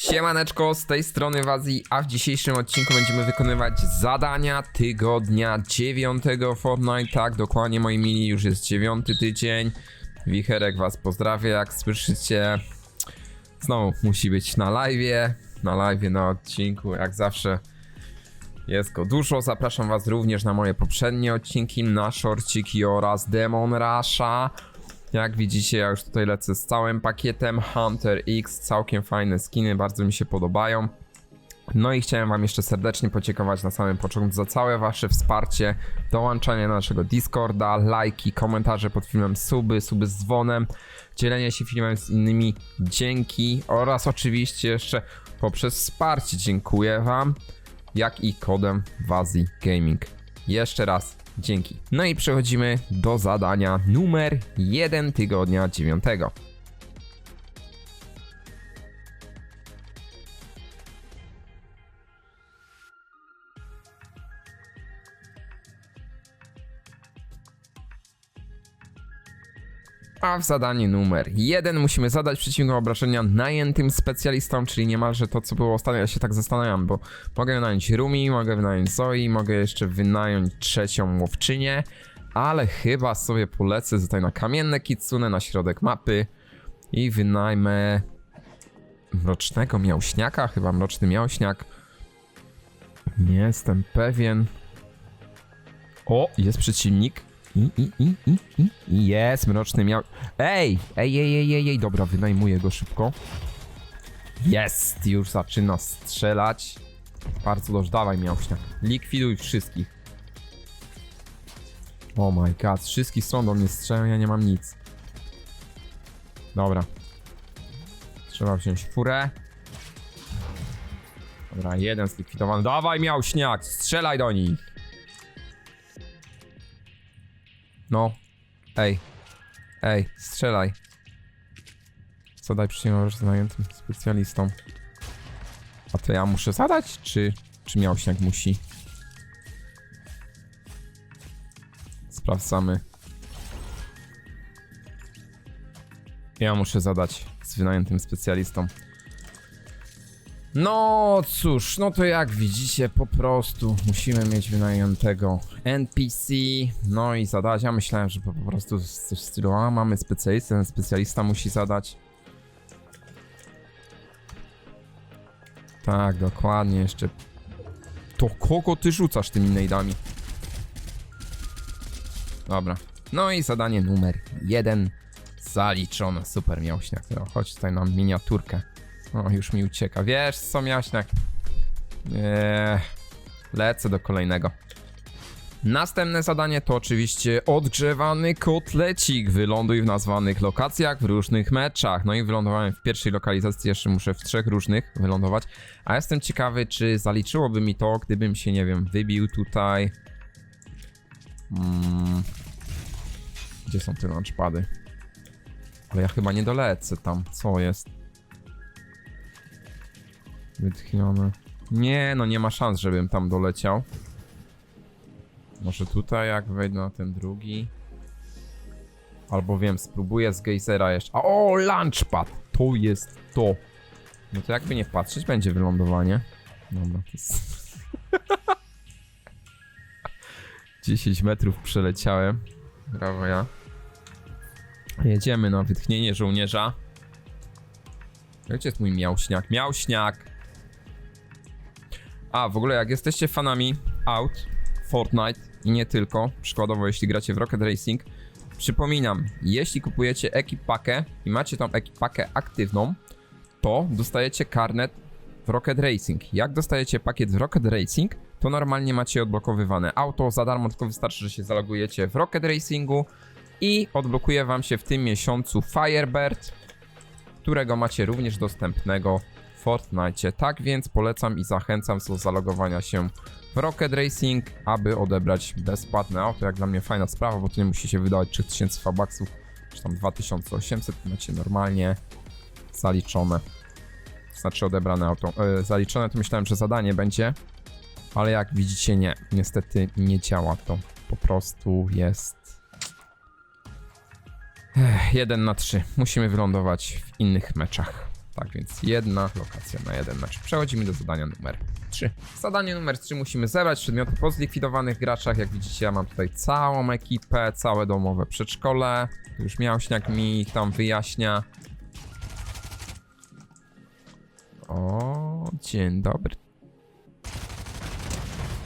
Siemaneczko, z tej strony Wazji, a w dzisiejszym odcinku będziemy wykonywać zadania tygodnia dziewiątego Fortnite. Tak, dokładnie moi mili, już jest dziewiąty tydzień. Wicherek was pozdrawia, jak słyszycie. Znowu musi być na live, na live, na odcinku, jak zawsze. Jest go dużo. Zapraszam Was również na moje poprzednie odcinki, na shortciki oraz Demon Rasha. Jak widzicie, ja już tutaj lecę z całym pakietem Hunter X, całkiem fajne skiny, bardzo mi się podobają. No i chciałem Wam jeszcze serdecznie podziękować na samym początku za całe Wasze wsparcie, dołączanie do naszego Discorda, lajki, komentarze pod filmem, suby, suby z dzwonem, dzielenie się filmem z innymi, dzięki oraz oczywiście jeszcze poprzez wsparcie dziękuję Wam, jak i kodem Wazi Gaming. Jeszcze raz dzięki. No i przechodzimy do zadania numer 1 tygodnia 9. A w zadaniu numer 1 musimy zadać przeciwnego obrażenia najętym specjalistom, czyli niemalże to, co było ostatnio. Ja się tak zastanawiam, bo mogę wynająć Rumi, mogę wynająć Zoe, mogę jeszcze wynająć trzecią łowczynię, ale chyba sobie polecę tutaj na kamienne kitsune, na środek mapy i wynajmę mrocznego miałśniaka, chyba mroczny miałśniak. Nie jestem pewien. O, jest przeciwnik. I, jest mroczny miał. Ej! Ej, ej, ej, ej, ej, dobra, wynajmuję go szybko. Jest! Już zaczyna strzelać. Bardzo dobrze, dawaj miałśniak. Likwiduj wszystkich. Oh my god, wszystkich stron do mnie strzelają, ja nie mam nic. Dobra. Trzeba wziąć furę. Dobra, jeden zlikwidowany. Dawaj miałśniak, strzelaj do nich. No. Ej. Ej, strzelaj. Zadaj przeciwko zajętym specjalistom. A to ja muszę zadać, czy, czy miałśniak musi? Sprawdzamy. Ja muszę zadać z wynajętym specjalistą. No cóż, no to jak widzicie, po prostu musimy mieć wynajętego NPC, no i zadać. Ja myślałem, że po, prostu coś w stylu, a mamy specjalistę, ten specjalista musi zadać. Tak, dokładnie, jeszcze. To kogo ty rzucasz tymi nade'ami? Dobra. No i zadanie numer jeden zaliczone. Super miałśniak. No, chodź tutaj na miniaturkę. O, już mi ucieka. Wiesz co, miaśniak? Nie. Lecę do kolejnego. Następne zadanie to oczywiście odgrzewany kotlecik. Wyląduj w nazwanych lokacjach w różnych meczach. No i wylądowałem w pierwszej lokalizacji, jeszcze muszę w trzech różnych wylądować. A jestem ciekawy, czy zaliczyłoby mi to, gdybym się, nie wiem, wybił tutaj. Mm. Gdzie są te launchpady? Ale ja chyba nie dolecę tam. Co jest? Wytchnione. Nie, no nie ma szans, żebym tam doleciał. Może tutaj, jak wejdę na ten drugi. Albo wiem, spróbuję z gejzera jeszcze. A, O, launchpad! To jest to. No to jakby nie patrzeć, będzie wylądowanie. Dobra, to jest... 10 metrów przeleciałem. Brawo ja. Jedziemy na wytchnienie żołnierza. Gdzie jest mój miałśniak? Miałśniak! A, w ogóle jak jesteście fanami aut, Fortnite i nie tylko, przykładowo jeśli gracie w Rocket Racing, przypominam, jeśli kupujecie ekipakę i macie tą ekipakę aktywną, to dostajecie karnet w Rocket Racing. Jak dostajecie pakiet w Rocket Racing, to normalnie macie odblokowywane auto za darmo, tylko wystarczy, że się zalogujecie w Rocket Racingu i odblokuje wam się w tym miesiącu Firebird, którego macie również dostępnego Fortnite. Tak więc polecam i zachęcam do zalogowania się w Rocket Racing, aby odebrać bezpłatne auto. Jak dla mnie fajna sprawa, bo tu nie musicie wydawać 3000 fabaksów, czy tam 2800, macie normalnie zaliczone. Znaczy odebrane auto. E, zaliczone to myślałem, że zadanie będzie, ale jak widzicie nie. Niestety nie działa to. Po prostu jest 1 na 3. Musimy wylądować w innych meczach. Tak więc jedna lokacja na jeden mecz. Przechodzimy do zadania numer 3. Zadanie numer 3 musimy zebrać przedmioty po zlikwidowanych graczach. Jak widzicie, ja mam tutaj całą ekipę, całe domowe przedszkole. Już Miałśniak mi ich tam wyjaśnia. O, dzień dobry.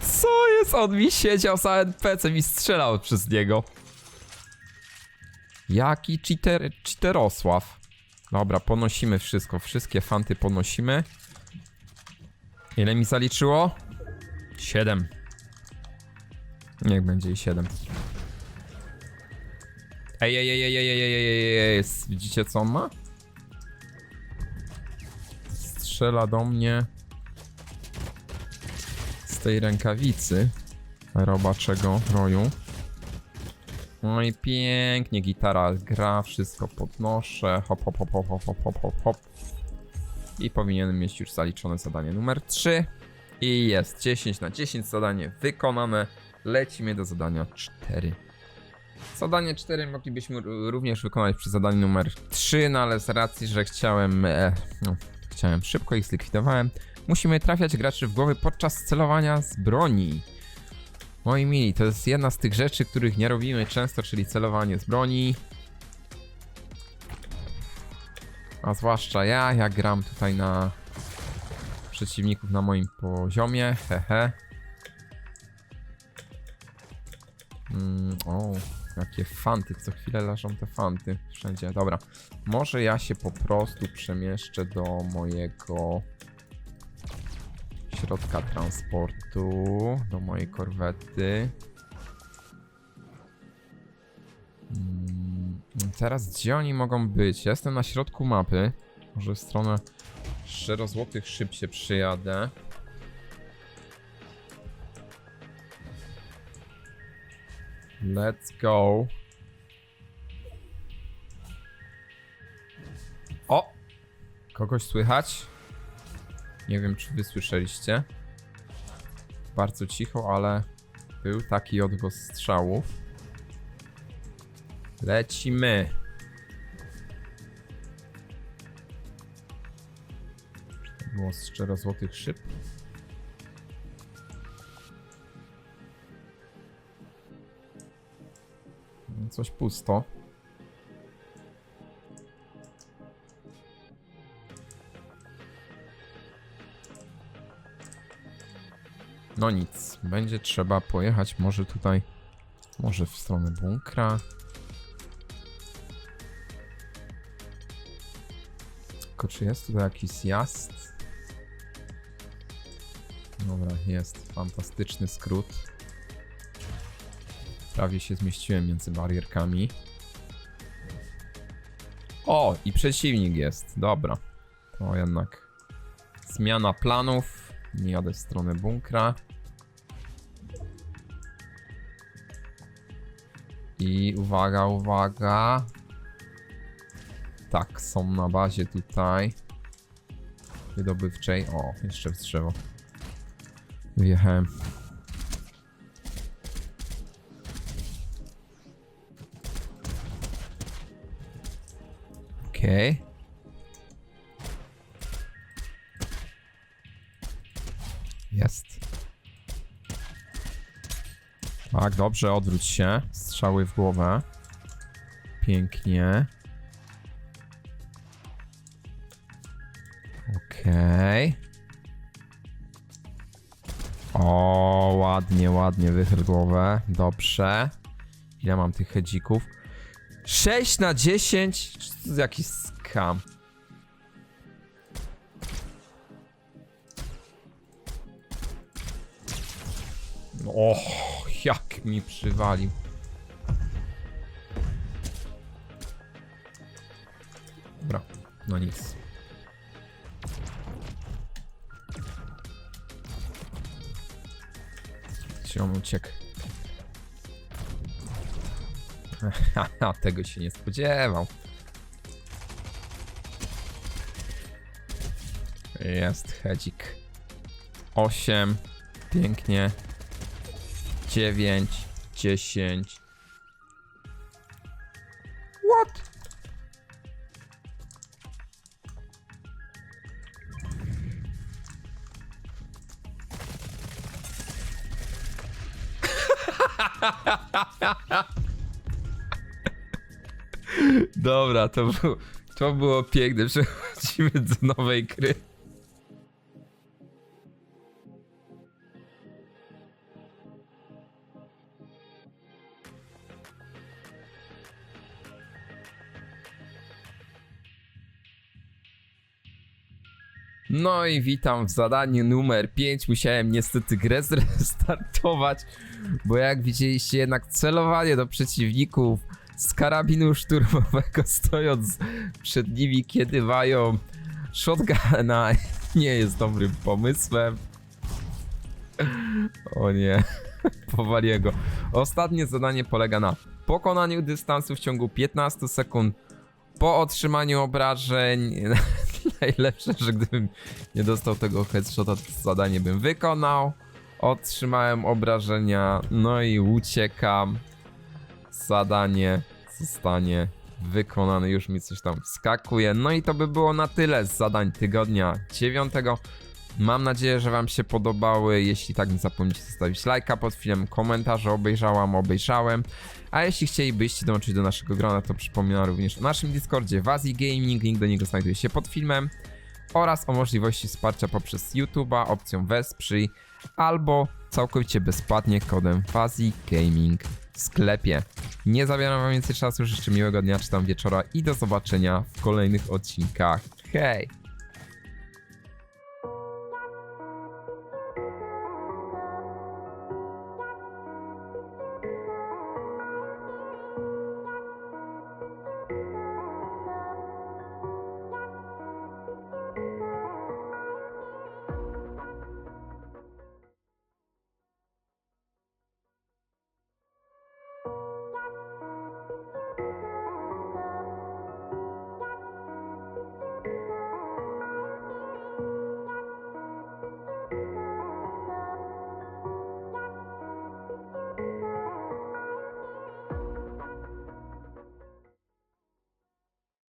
Co jest? On mi siedział za NPC i strzelał przez niego. Jaki cheater, cheaterosław. Dobra, ponosimy wszystko. Wszystkie fanty ponosimy. Ile mi zaliczyło? 7. Niech będzie i 7. Ej, ej, ej, ej, ej, ej, ej, ej, ej. Widzicie co on ma? Strzela do mnie z tej rękawicy robaczego roju. No i pięknie, gitara gra, wszystko podnoszę, hop, hop, hop, hop, hop, hop, hop, hop. I powinienem mieć już zaliczone zadanie numer 3. I jest 10 na 10 zadanie wykonane. Lecimy do zadania 4. Zadanie 4 moglibyśmy również wykonać przy zadaniu numer 3, no ale z racji, że chciałem, e, no, chciałem szybko ich zlikwidowałem, musimy trafiać graczy w głowy podczas celowania z broni. Moi mili, to jest jedna z tych rzeczy, których nie robimy często, czyli celowanie z broni. A zwłaszcza ja, ja gram tutaj na przeciwników na moim poziomie, hehe. Mm, o, jakie fanty, co chwilę leżą te fanty wszędzie. Dobra, może ja się po prostu przemieszczę do mojego środka transportu, do mojej korwety. Mm, Teraz gdzie oni mogą być? Ja jestem na środku mapy. Może w stronę szczerozłotych szyb się przyjadę. Let's go. O! Kogoś słychać? Nie wiem, czy wy słyszeliście. Bardzo cicho, ale był taki odgłos strzałów. Lecimy. Było z szczerozłotych szyb? Coś pusto. No nic, będzie trzeba pojechać może tutaj, może w stronę bunkra. Tylko czy jest tutaj jakiś zjazd? Dobra, jest. Fantastyczny skrót. Prawie się zmieściłem między barierkami. O, i przeciwnik jest. Dobra. To jednak zmiana planów. Nie jadę w stronę bunkra. I uwaga, uwaga. Tak, są na bazie tutaj. Wydobywczej. O, jeszcze w drzewo. Wyjechałem. Okej. Jest. Tak, dobrze, odwróć się. Strzały w głowę. Pięknie. Okej. O, ładnie, ładnie, wychyl głowę. Dobrze. Ile mam tych hedzików? 6 na 10? Czy to jest jakiś skam? Och, jak mi przywalił. Dobra, no nic. Gdzie on tego się nie spodziewał. Jest hedzik. 8. Pięknie dziewięć, dziesięć. What? Dobra, to, był, to było piękne. Przechodzimy do nowej gry. No i witam w zadaniu numer 5. Musiałem niestety grę zrestartować, bo jak widzieliście jednak celowanie do przeciwników z karabinu szturmowego stojąc przed nimi, kiedy mają shotguna nie jest dobrym pomysłem. O nie, powaliłem go. Ostatnie zadanie polega na pokonaniu dystansu w ciągu 15 sekund po otrzymaniu obrażeń. Najlepsze, że gdybym nie dostał tego headshota, to zadanie bym wykonał. Otrzymałem obrażenia, no i uciekam. Zadanie zostanie wykonane, już mi coś tam skakuje. No i to by było na tyle z zadań tygodnia 9. Mam nadzieję, że Wam się podobały. Jeśli tak, nie zapomnijcie zostawić lajka pod filmem, komentarze obejrzałam, obejrzałem. A jeśli chcielibyście dołączyć do naszego grona, to przypominam również o naszym Discordzie Wazi Gaming, link do niego znajduje się pod filmem oraz o możliwości wsparcia poprzez YouTube'a opcją Wesprzyj albo całkowicie bezpłatnie kodem Wazi Gaming w sklepie. Nie zabieram wam więcej czasu, życzę miłego dnia czy tam wieczora i do zobaczenia w kolejnych odcinkach. Hej!